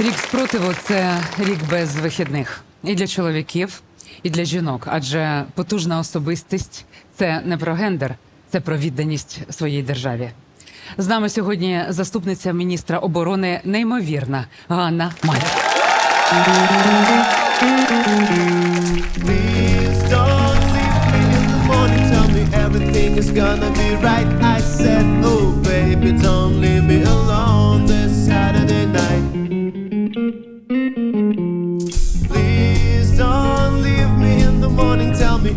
Рік спротиву це рік без вихідних і для чоловіків, і для жінок. Адже потужна особистість це не про гендер, це про відданість своїй державі. З нами сьогодні заступниця міністра оборони неймовірна Ганна everything is gonna be right. I said, Oh, baby, don't leave me alone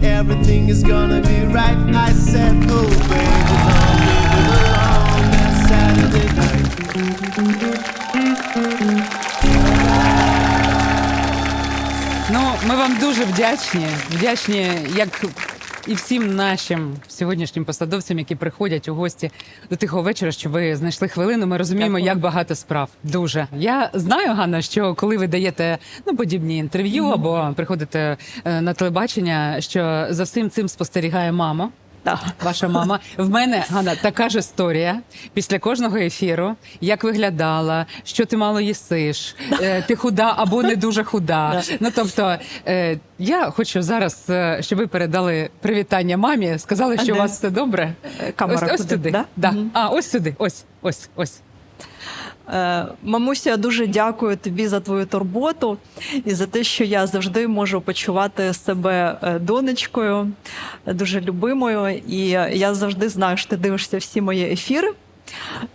everything is gonna be right. I said, Oh, baby, don't leave it alone this Saturday night. Ну, ми вам дуже вдячні. Вдячні, як і всім нашим сьогоднішнім посадовцям, які приходять у гості до тихого вечора, що ви знайшли хвилину. Ми розуміємо, Дякую. як багато справ. Дуже я знаю, Ганна, що коли ви даєте ну подібні інтерв'ю або приходите е, на телебачення, що за всім цим спостерігає мама. Так. Ваша мама. В мене Ганна така ж історія після кожного ефіру, як виглядала, що ти мало їсиш, е, ти худа або не дуже худа. Ну тобто, е, я хочу зараз, е, щоб ви передали привітання мамі, сказали, що у вас все добре. Е, камера ось, ось куди, туди. да? Да. А ось сюди. Ось, ось, ось. Е, Мамуся, дуже дякую тобі за твою турботу і за те, що я завжди можу почувати себе е, донечкою, дуже любимою. І я завжди знаю, що ти дивишся всі мої ефіри.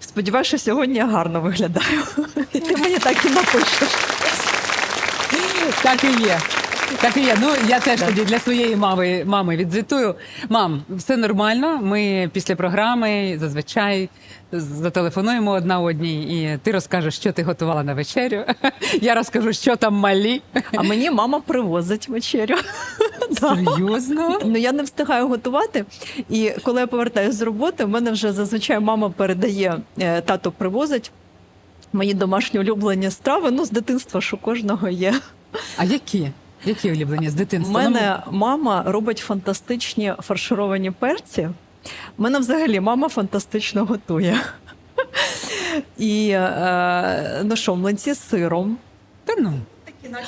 Сподіваюся, що сьогодні я гарно виглядаю. І ти мені так і напишеш. Так і є. Так і є. Ну я теж тоді для своєї мами мами відзвітую. Мам, все нормально. Ми після програми зазвичай зателефонуємо одна одній, і ти розкажеш, що ти готувала на вечерю. Я розкажу, що там малі. А мені мама привозить вечерю. Серйозно? Ну я не встигаю готувати. І коли я повертаюся з роботи, в мене вже зазвичай мама передає, е, тато привозить мої домашні улюблені страви. Ну, з дитинства, що кожного є. А які? Які улюблені з дитинства? У мене мама робить фантастичні фаршировані перці. У мене взагалі мама фантастично готує. І е, ну що, млинці з сиром. Та ну.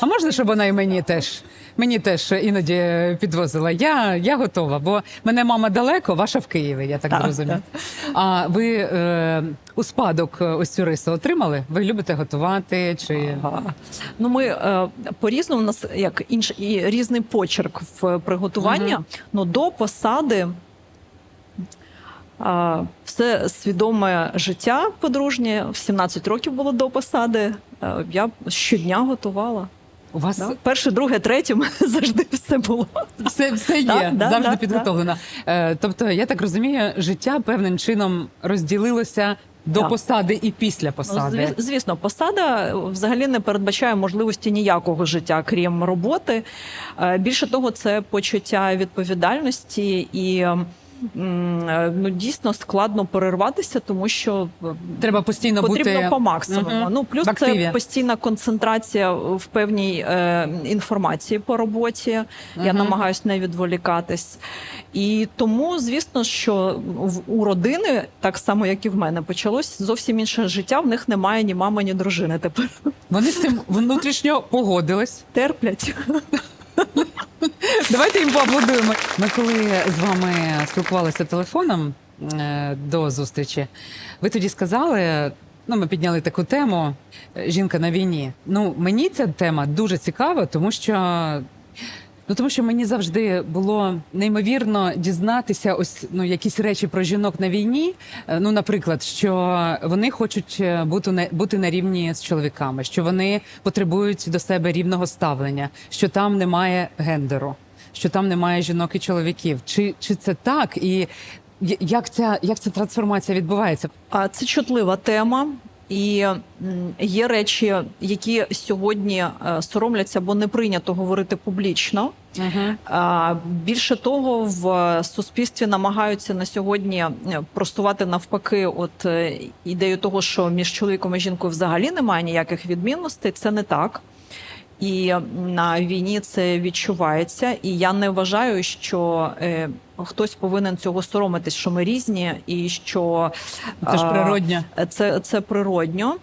А можна, щоб вона і мені теж? Мені теж іноді підвозила. Я, я готова, бо мене мама далеко, ваша в Києві, я так, Так, зрозумів. А ви е, у спадок ось цю рису отримали? Ви любите готувати? Чи Ага. Ну, ми е, по-різному у нас як інш і різний почерк в приготуванні. Мгм. Ну, до посади е, все свідоме життя подружнє. В 17 років було до посади. Е, я щодня готувала. У вас Да? Перше, друге, третє завжди все було. все, все є, Да, да, завжди да, підготовлено? Е, тобто, я так розумію, життя певним чином розділилося до Так. посади і після Ну, посади. зві- звісно, посада взагалі не передбачає можливості ніякого життя, крім роботи. Е, Більше того, це почуття відповідальності і. Е, Ну, дійсно складно перерватися, тому що е, Треба постійно потрібно бути по максимуму. Мгм. Ну плюс це постійна концентрація в певній е, інформації по роботі. Я намагаюся не відволікатись. І тому, звісно, що в у родини, так само як і в мене, почалось зовсім інше життя. В них немає ні мами, ні дружини. Тепер Вони з цим внутрішньо погодились. терплять. Давайте їм поаплодуємо. Ми коли з вами спілкувалися телефоном е, до зустрічі, ви тоді сказали. Ну, ми підняли таку тему жінка на війні. Ну, мені ця тема дуже цікава, тому що ну тому що мені завжди було неймовірно дізнатися ось ну якісь речі про жінок на війні. Е, Ну, наприклад, що вони хочуть е, бути на бути на рівні з чоловіками, що вони потребують до себе рівного ставлення, що там немає гендеру, що там немає жінок і чоловіків. Чи, чи це так? І як ця як ця трансформація відбувається? А це чутлива тема. І є речі, які сьогодні е, соромляться, бо не прийнято говорити публічно. А, Більше того, в суспільстві намагаються на сьогодні е, просувати навпаки, от е, ідею того, що між чоловіком і жінкою взагалі немає ніяких відмінностей. Це не так. І на війні це відчувається. І я не вважаю, що е, хтось повинен цього соромитись, що ми різні, і що Це ж природньо. це, це природньо.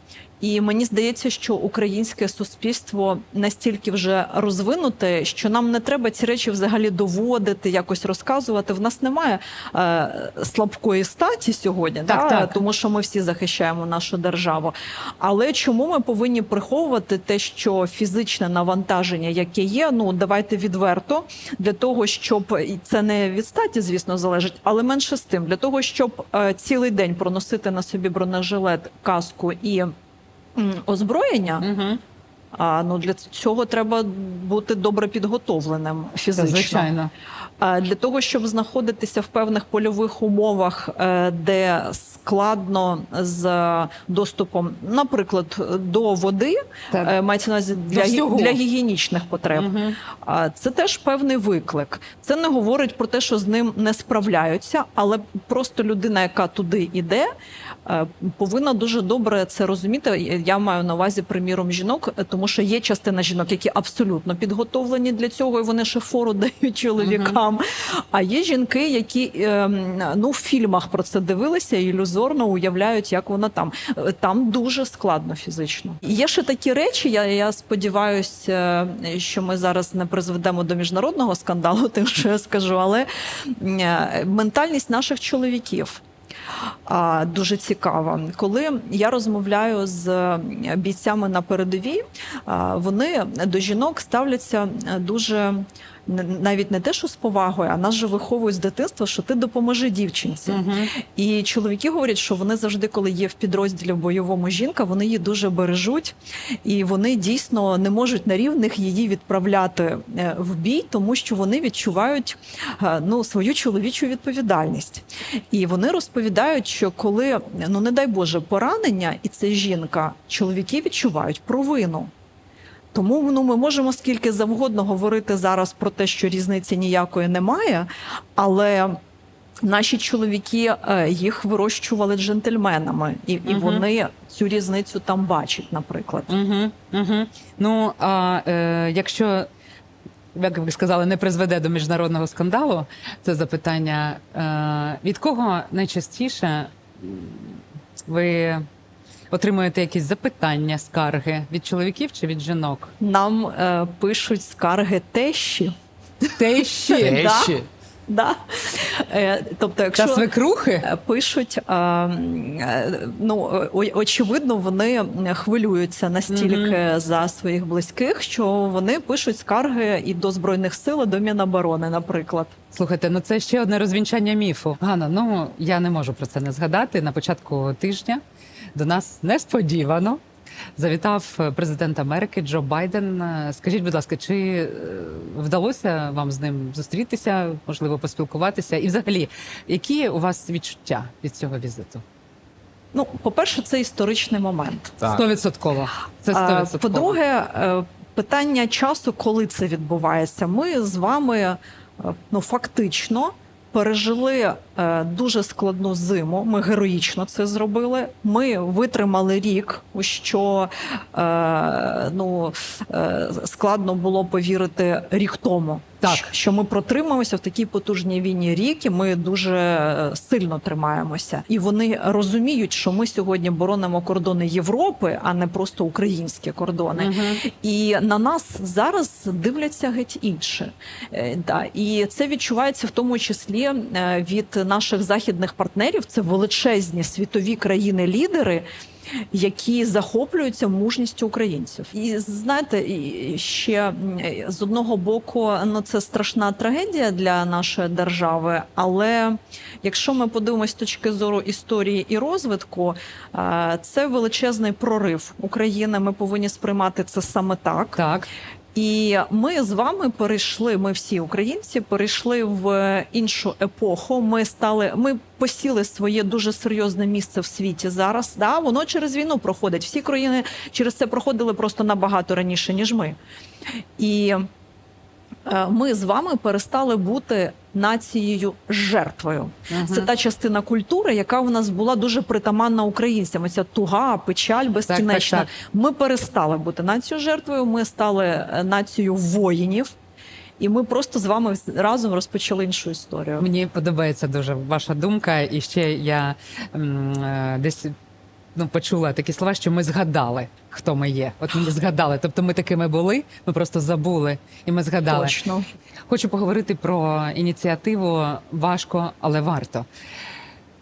І мені здається, що українське суспільство настільки вже розвинуте, що нам не треба ці речі взагалі доводити, якось розказувати. В нас немає е, слабкої статі сьогодні, Так, да? так. тому що ми всі захищаємо нашу державу. Але чому ми повинні приховувати те, що фізичне навантаження, яке є, ну давайте відверто, для того, щоб і це не від статі, звісно, залежить, але менше з тим, для того, щоб е, цілий день проносити на собі бронежилет, каску і озброєння. Угу. А ну для цього треба бути добре підготовленим Це фізично. звичайно. А Для того, щоб знаходитися в певних польових умовах, е, де складно з доступом, наприклад, до води, Так. е, мається на увазі для, гі- для гігієнічних потреб. А Це теж певний виклик. Це не говорить про те, що з ним не справляються, але просто людина, яка туди йде, повинна дуже добре це розуміти. Я маю на увазі, приміром, жінок, е, тому що є частина жінок, які абсолютно підготовлені для цього, і вони ще фору дають чоловікам. А є жінки, які ем, ну в фільмах про це дивилися і ілюзорно уявляють, як вона там. Е, Там дуже складно фізично. Є ще такі речі. Я, я сподіваюся, що ми зараз не призведемо до міжнародного скандалу, тим, що я скажу, але е, ментальність наших чоловіків. Дуже цікава. Коли я розмовляю з бійцями на передовій, вони до жінок ставляться е, дуже навіть не те, що з повагою, а нас же виховують з дитинства, що ти допоможи дівчинці. Мгм. І чоловіки говорять, що вони завжди, коли є в підрозділі в бойовому жінка, вони її дуже бережуть, і вони дійсно не можуть на рівних її відправляти е, в бій, тому що вони відчувають е, ну свою чоловічу відповідальність. І вони розповідають, що коли ну не дай Боже поранення, і це жінка, чоловіки відчувають провину. Тому ну, ми можемо скільки завгодно говорити зараз про те, що різниці ніякої немає, але наші чоловіки е, їх вирощували джентльменами, і, і вони цю різницю там бачать, наприклад. Угу, угу. Ну, а е, якщо, як ви сказали, не призведе до міжнародного скандалу, це запитання, е, від кого найчастіше ви отримуєте якісь запитання, скарги від чоловіків чи від жінок? Нам е, пишуть скарги тещі. Те ще Да. Да? Е, тобто, якщо... та свекрухи? Е, Пишуть, е, е, ну очевидно, вони хвилюються настільки за своїх близьких, що вони пишуть скарги і до збройних сил, і до Міноборони, наприклад. Слухайте, ну це ще одне розвінчання міфу. Ганна, ну я не можу про це не згадати. На початку тижня до нас несподівано завітав е, президент Америки Джо Байден. Е, Скажіть, будь ласка, чи е, вдалося вам з ним зустрітися, можливо, поспілкуватися? І взагалі, які у вас відчуття від цього візиту? Ну, по-перше, це історичний момент. Стовідсотково. Це А, стовідсотково. По-друге, питання часу, коли це відбувається. Ми з вами ну фактично. Пережили е, дуже складну зиму. Ми героїчно це зробили. Ми витримали рік, у що е, ну, е, складно було повірити рік тому. Так. що ми протримаємося в такій потужній війні рік, і ми дуже е, сильно тримаємося. І вони розуміють, що ми сьогодні боронимо кордони Європи, а не просто українські кордони. Мгм. І на нас зараз дивляться геть інше. Да. І це відчувається в тому числі е, від наших західних партнерів. Це величезні світові країни-лідери. Які захоплюються мужністю українців, і знаєте, ще з одного боку, ну це страшна трагедія для нашої держави. Але якщо ми подивимось з точки зору історії і розвитку, е, це величезний прорив України. Ми повинні сприймати це саме так. Так. І ми з вами перейшли. Ми всі українці перейшли в іншу епоху. Ми стали, ми посіли своє дуже серйозне місце в світі зараз. Да, воно через війну проходить. Всі країни через це проходили просто набагато раніше ніж ми. І е, ми з вами перестали бути нацією жертвою. Мгм. Це та частина культури, яка в нас була дуже притаманна українцям. Оця туга, печаль безкінечна. так. Ми перестали бути нацією жертвою. Ми стали е, нацією воїнів. і ми просто з вами разом розпочали іншу історію. Мені подобається дуже ваша думка, і ще я е, десь ну, почула такі слова, що ми згадали, хто ми є. От ми згадали. Тобто ми такими були, ми просто забули, і ми згадали. Точно. Хочу поговорити про ініціативу важко, але варто.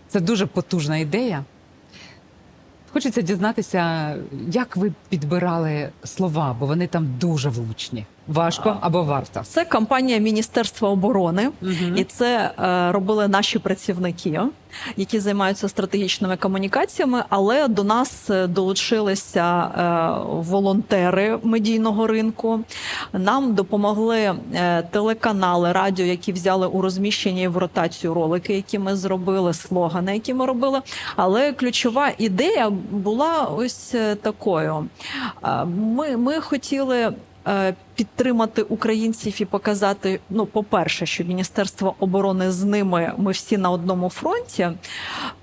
Це дуже потужна ідея. Хочеться дізнатися, як ви підбирали слова, бо вони там дуже влучні. Важко або варто. Це кампанія Міністерства оборони, Мгм. і це е, робили наші працівники, які займаються стратегічними комунікаціями. Але до нас е, долучилися е, волонтери медійного ринку. Нам допомогли е, телеканали, радіо, які взяли у розміщення і в ротацію ролики, які ми зробили, слогани, які ми робили. Але ключова ідея була ось е, такою. Е, Ми, ми хотіли. Е, Підтримати українців і показати, ну, по-перше, що Міністерство оборони з ними ми всі на одному фронті.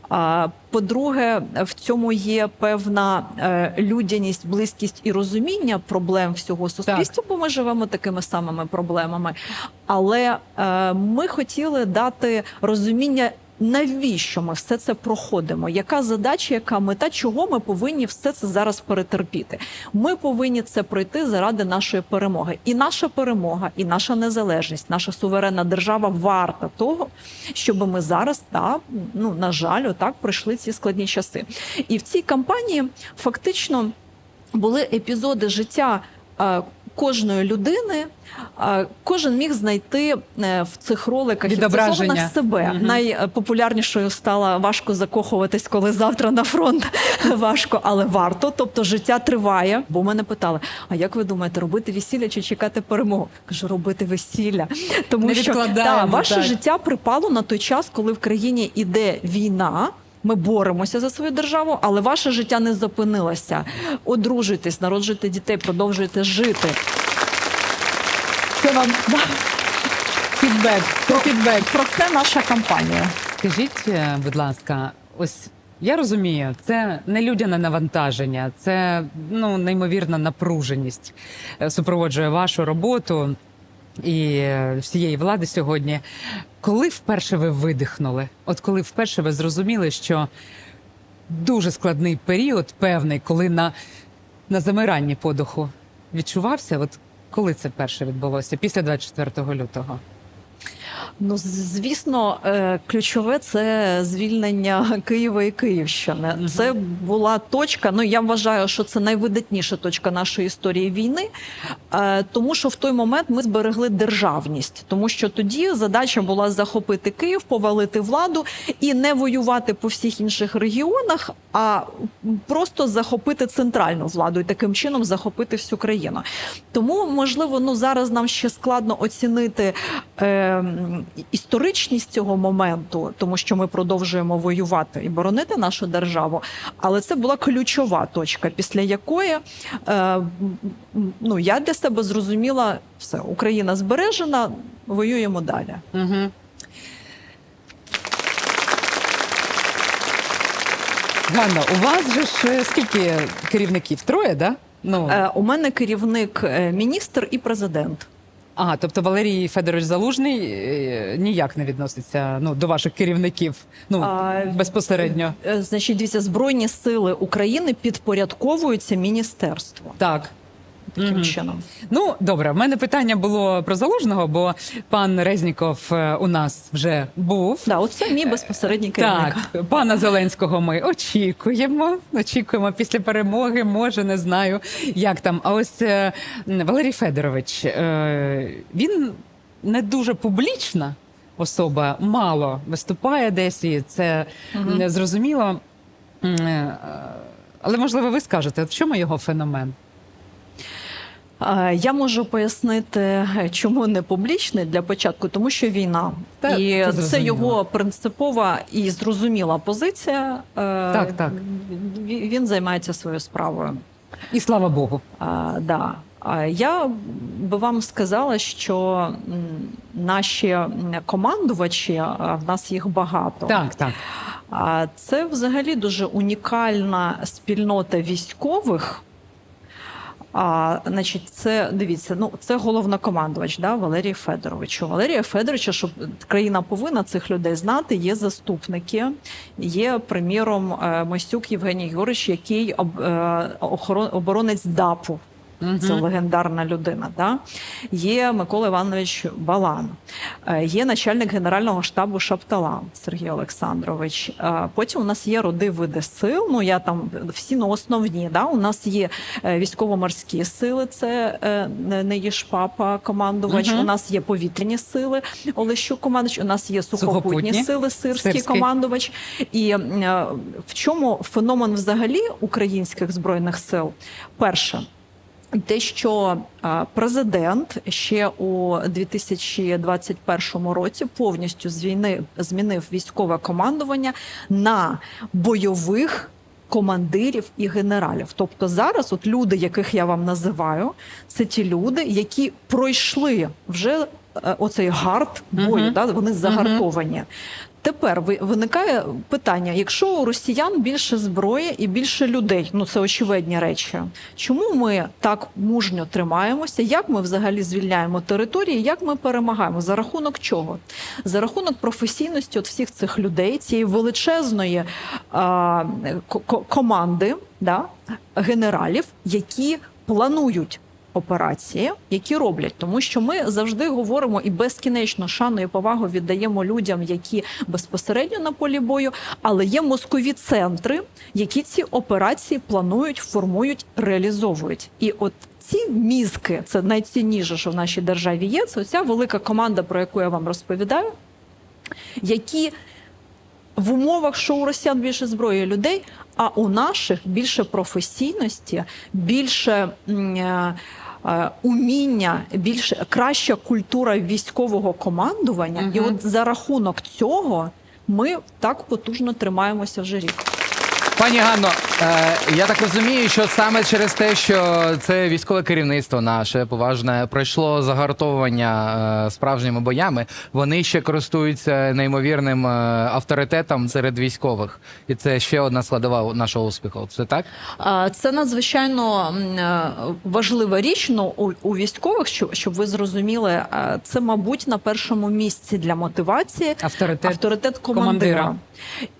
А по-друге, в цьому є певна е, людяність, близькість і розуміння проблем всього суспільства, бо ми живемо такими самими проблемами. Але е, ми хотіли дати розуміння. Навіщо ми все це проходимо? Яка задача, яка мета, чого ми повинні все це зараз перетерпіти? Ми повинні це пройти заради нашої перемоги. І наша перемога, і наша незалежність, наша суверенна держава варта того, щоб ми зараз та ну на жаль, отак пройшли ці складні часи. І в цій кампанії фактично були епізоди життя. Кожної людини кожен міг знайти е, в цих роликах Відображення. себе. Мгм. Найпопулярнішою стала важко закохуватись, коли завтра на фронт важко, але варто. Тобто життя триває. Бо мене питали: а як ви думаєте, робити весілля чи чекати перемогу? Кажу, робити весілля. Тому Не що да, ваше так. життя припало на той час, коли в країні іде війна. Ми боремося за свою державу, але ваше життя не зупинилося. Одружуйтесь, народжуйте дітей, продовжуйте жити. Це вам Фідбек, це фідбек. про це наша кампанія. Скажіть, е, будь ласка, ось я розумію, це не людяне навантаження, це ну неймовірна напруженість е, супроводжує вашу роботу і е, всієї влади сьогодні. Коли вперше ви видихнули? От коли вперше ви зрозуміли, що дуже складний період, певний, коли на, на замиранні подуху відчувався? От коли це перше відбулося? Після 24 лютого? Ну, звісно, е, ключове це звільнення Києва і Київщини. Це була точка. Ну я вважаю, що це найвидатніша точка нашої історії війни, е, тому що в той момент ми зберегли державність, тому що тоді задача була захопити Київ, повалити владу і не воювати по всіх інших регіонах, а просто захопити центральну владу і таким чином захопити всю країну. Тому, можливо, ну зараз нам ще складно оцінити е, м, історичність цього моменту, тому що ми продовжуємо воювати і боронити нашу державу. Але це була ключова точка, після якої е, ну я для себе зрозуміла, все Україна збережена, воюємо далі. Угу. Ганна, у вас же ж скільки керівників? Троє, да? Ну, Е, у мене керівник е, міністр і президент. А, тобто Валерій Федорович Залужний е, ніяк не відноситься ну, до ваших керівників ну, А, безпосередньо. Е, Значить, дивіться, збройні сили України підпорядковуються міністерству. Так. Таким Мгм. чином. Ну, добре, в мене питання було про Залужного, бо пан Резніков е, у нас вже був. Да, оце мій безпосередній керівник. Так, пана Зеленського ми очікуємо. Очікуємо після перемоги. Може, не знаю, як там. А ось е, Валерій Федорович, е, він не дуже публічна особа, мало виступає десь, і це не зрозуміло. Е, Але можливо, ви скажете, в чому його феномен? Я можу пояснити, чому не публічний для початку, тому що війна, Та, і це це, його принципова і зрозуміла позиція. Е, Так, так. Він він займається своєю справою. І слава Богу. А, да. А я би вам сказала, що наші командувачі, в нас їх багато. Так, так. А це взагалі дуже унікальна спільнота військових, А значить, це дивіться, ну це головнокомандувач, да, Валерій Федорович. Валерія Федоровича, щоб країна повинна цих людей знати, є заступники. Є, приміром, Мостюк Євгеній Юрич, який е, оборонець ДАПу. Це легендарна людина. Да? Є Микола Іванович Балан, е, є начальник Генерального штабу Шаптала Сергій Олександрович. Е, Потім у нас є роди види сил. Ну я там всі ну, основні. Да? У нас є е, військово-морські сили, це не- не є шпапа командувач. Мгм. У нас є повітряні сили Олещук командувач. У нас є сухопутні, Сухопутні. сили Сирський, Сирський. командувач. І в чому феномен взагалі українських збройних сил? Перше. Те, що президент ще у 2021 році повністю змінив військове командування на бойових командирів і генералів. Тобто зараз, от люди, яких я вам називаю, це ті люди, які пройшли вже оцей гард бою, Мгм. да, вони загартовані. Тепер ви- виникає питання: якщо у росіян більше зброї і більше людей, ну це очевидні речі. Чому ми так мужньо тримаємося? Як ми взагалі звільняємо території? Як ми перемагаємо? За рахунок чого? За рахунок професійності от всіх цих людей, цієї величезної а, ко- команди да, генералів, які планують операції, які роблять, тому що ми завжди говоримо і безкінечно шану і повагу віддаємо людям, які безпосередньо на полі бою, але є мозкові центри, які ці операції планують, формують, реалізовують. І от ці мізки, це найцінніше, що в нашій державі є. Це оця велика команда, про яку я вам розповідаю, які в умовах, що у росіян більше зброї людей, а у наших більше професійності, більше е, е, уміння, більше краща культура військового командування. І от за рахунок цього ми так потужно тримаємося вже рік. Пані Ганно, е, я так розумію, що саме через те, що це військове керівництво наше поважне пройшло загартовування е, справжніми боями, вони ще користуються неймовірним е, авторитетом серед військових, і це ще одна складова нашого успіху. Це так? А, Це надзвичайно е, важлива річ. Ну у, у військових, щоб, щоб ви зрозуміли, е, це мабуть на першому місці для мотивації Авторитет. авторитет командира. командира.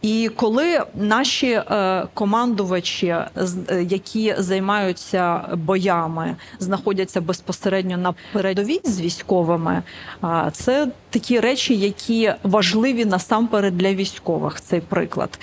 І коли наші е, командувачі, з- е, які займаються боями, знаходяться безпосередньо на передовій з військовими, це такі речі, які важливі насамперед для військових. Цей приклад.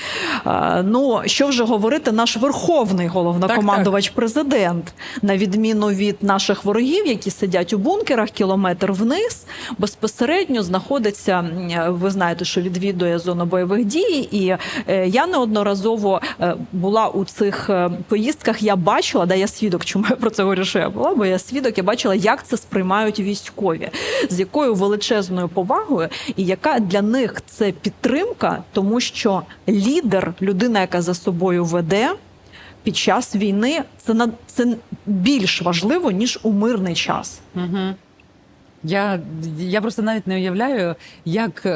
Ну що вже говорити, наш верховний головнокомандувач президент, на відміну від наших ворогів, які сидять у бункерах кілометр вниз, безпосередньо знаходиться. Ви знаєте, що відвідує зону бойових дій, і е, я неодноразово е, була у цих е, поїздках. Я бачила, да я свідок, чому я про це говорю, що я була, бо я свідок, я бачила, як це сприймають військові, з якою величезною повагою, і яка для них це підтримка, тому що лідер, людина, яка за собою веде. Під час війни це на це більш важливо ніж у мирний час. Угу. Я, я просто навіть не уявляю, як.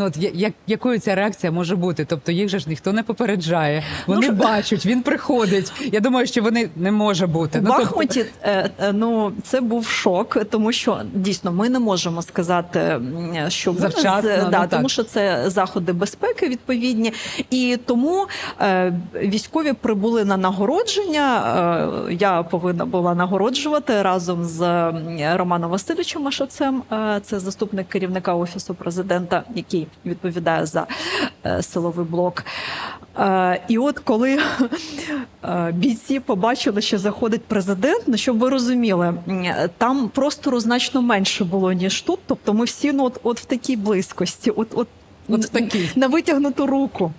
Ну, от як, якою ця реакція може бути? Тобто їх же ж ніхто не попереджає. Вони що- бачать, він приходить. Я думаю, що вони не може бути. У Ну, тобто- Бахмуті е, ну це був шок, тому що дійсно ми не можемо сказати, що Завчасно, з- ну, да, так. тому що це заходи безпеки відповідні, і тому е, військові прибули на нагородження. Е, я повинна була нагороджувати разом з Романом Васильовичем Машацем. Е, це заступник керівника офісу президента, який відповідає за е, силовий блок. Е, і от коли е, бійці побачили, що заходить президент, ну щоб ви розуміли, там простору значно менше було ніж тут. Тобто, ми всі ну от, от в такій близькості, от, от, От в такій. на витягнуту руку.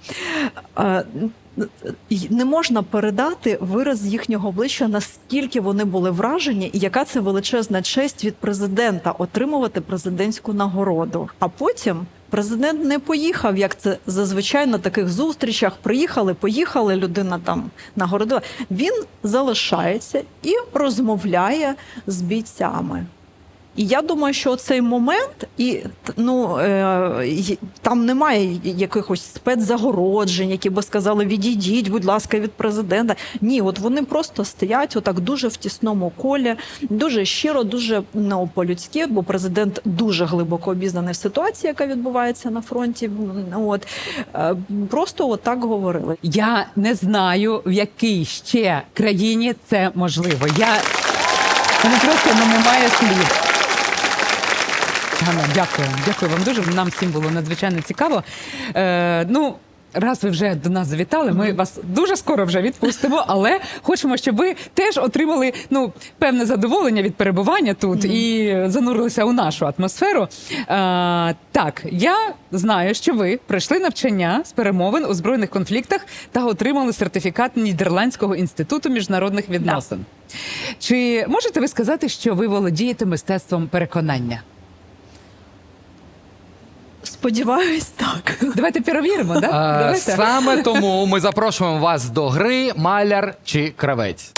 Не можна передати вираз їхнього обличчя, наскільки вони були вражені, і яка це величезна честь від президента отримувати президентську нагороду. А потім президент не поїхав, як це зазвичай на таких зустрічах. Приїхали, поїхали, людина там нагородила. Він залишається і розмовляє з бійцями. І я думаю, що цей момент, і ну е, там немає якихось спецзагороджень, які би сказали, відійдіть, будь ласка, від президента. Ні, от вони просто стоять отак дуже в тісному колі, дуже щиро, дуже ну, по-людськи, бо президент дуже глибоко обізнаний в ситуації, яка відбувається на фронті. От Е, просто от так говорили. Я не знаю, в якій ще країні це можливо. Я просто ну, немає слів. Ганна, дякую. Дякую вам дуже. Нам всім було надзвичайно цікаво. Е, ну, раз ви вже до нас завітали, ми вас дуже скоро вже відпустимо, але хочемо, щоб ви теж отримали ну, певне задоволення від перебування тут і занурилися у нашу атмосферу. Е, так, я знаю, що ви пройшли навчання з перемовин у збройних конфліктах та отримали сертифікат Нідерландського інституту міжнародних відносин. Чи можете ви сказати, що ви володієте мистецтвом переконання? Сподіваюсь, так. Давайте перевіримо, да? Е, Давайте. Саме тому ми запрошуємо вас до гри Маляр чи Кравець.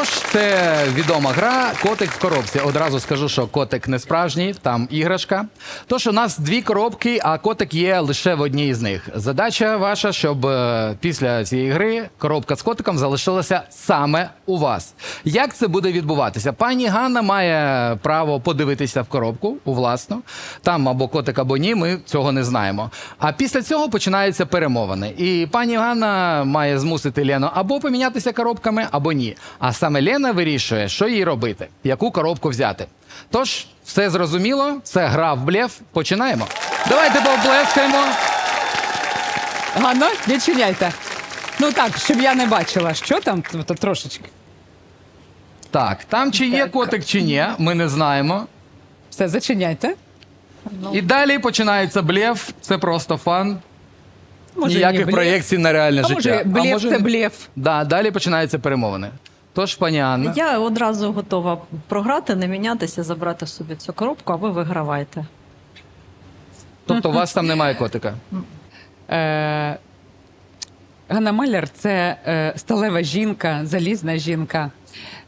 Тож це відома гра Котик в коробці. Одразу скажу, що котик не справжній, там іграшка. Тож у нас дві коробки, а котик є лише в одній з них. Задача ваша, щоб е, після цієї гри коробка з котиком залишилася саме у вас. Як це буде відбуватися? Пані Ганна має право подивитися в коробку у власну. Там або котик, або ні, ми цього не знаємо. А після цього починаються перемовини. І пані Ганна має змусити Лену або помінятися коробками, або ні. А саме Лена вирішує, що їй робити, яку коробку взяти. Тож, все зрозуміло, це гра в блеф. Починаємо. Давайте поплескаємо. Ганно, відчиняйте. Ну так, щоб я не бачила, що там, то трошечки. Так, там чи є Так. котик, чи ні, ми не знаємо. Все, зачиняйте. І далі починається блеф. Це просто фан. Може, Ніяких ні, блеф. проєкцій на реальне А життя. може, блеф це блеф. Да, далі починаються перемовини. Тож, пані Анна, Я одразу готова програти, не мінятися, забрати собі цю коробку, а ви вигравайте. тобто у вас там немає котика. Е, Ганна Маляр це е, сталева жінка, залізна жінка.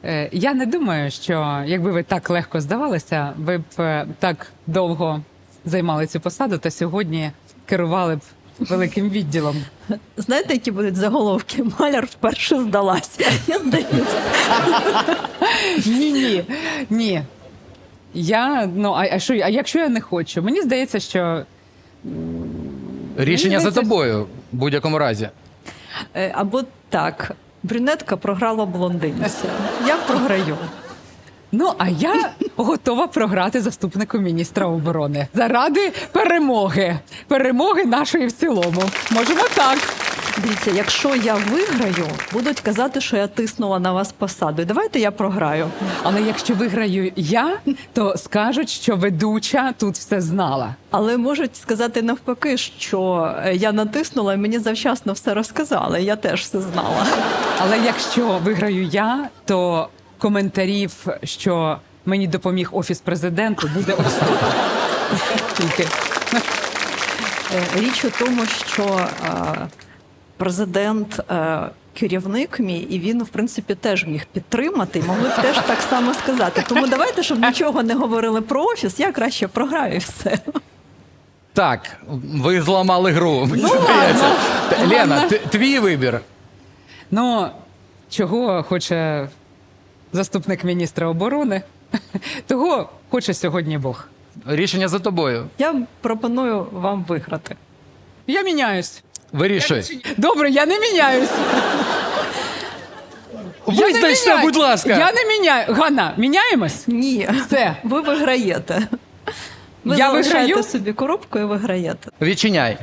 Е, я не думаю, що якби ви так легко здавалися, ви б е, так довго займали цю посаду та сьогодні керували б великим відділом. Знаєте, які будуть заголовки? Маляр вперше здалася. Я здаюся. Ні, ні, ні. Я, ну, а, а, що, а якщо я не хочу? Мені здається, що Рішення за здається- тобою в будь-якому разі. Е, Або так. Брюнетка програла блондинці. Я програю. Ну, а я готова програти заступнику міністра оборони заради перемоги. Перемоги нашої в цілому. Можемо так. Дивіться, якщо я виграю, будуть казати, що я тиснула на вас посаду. Давайте я програю. Але якщо виграю я, то скажуть, що ведуча тут все знала. Але можуть сказати навпаки, що е, я натиснула і мені завчасно все розказали. Я теж все знала. Але якщо виграю я, то коментарів, що мені допоміг офіс президенту, буде. Тільки. Е, Річ у тому, що е, президент. е, Керівник мій, і він, в принципі, теж міг підтримати, і могли б теж так само сказати. Тому давайте, щоб нічого не говорили про офіс, я краще програю все. Так, ви зламали гру. Мені Ну, здається. ладно. Лена, Ладно. т- твій вибір. Ну, чого хоче заступник міністра оборони, того хоче сьогодні Бог. Рішення за тобою. Я пропоную вам виграти. Я міняюсь. Вирішуй. Добре, я не міняюсь. Я не Визначся, будь ласка. Я не міняю. Ганна, міняємось? Ні, Все. ви виграєте. Ви Я залишаєте виграю? собі коробку і виграєте. Відчиняй.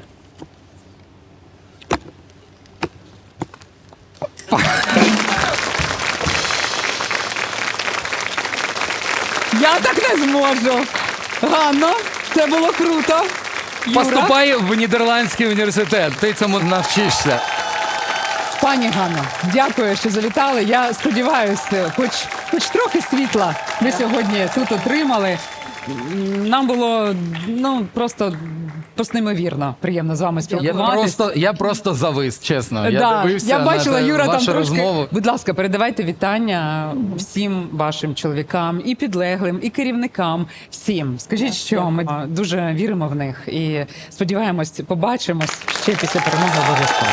Я так не зможу. Ганно, це було круто. Юра, Поступай в Нідерландський університет. Ти цьому навчишся. Пані Ганно, дякую, що завітали. Я сподіваюся, хоч, хоч трохи світла ми сьогодні тут отримали. Нам було ну просто просто неймовірно приємно з вами Я спілкуватися. просто, я просто завис, чесно. Я дивився я на бачила, те- Юра там вашу трошки. розмову. Будь ласка, передавайте вітання всім вашим чоловікам, і підлеглим, і керівникам. Всім скажіть, що ми а, дуже віримо в них і сподіваємось, побачимось ще після перемоги обов'язково.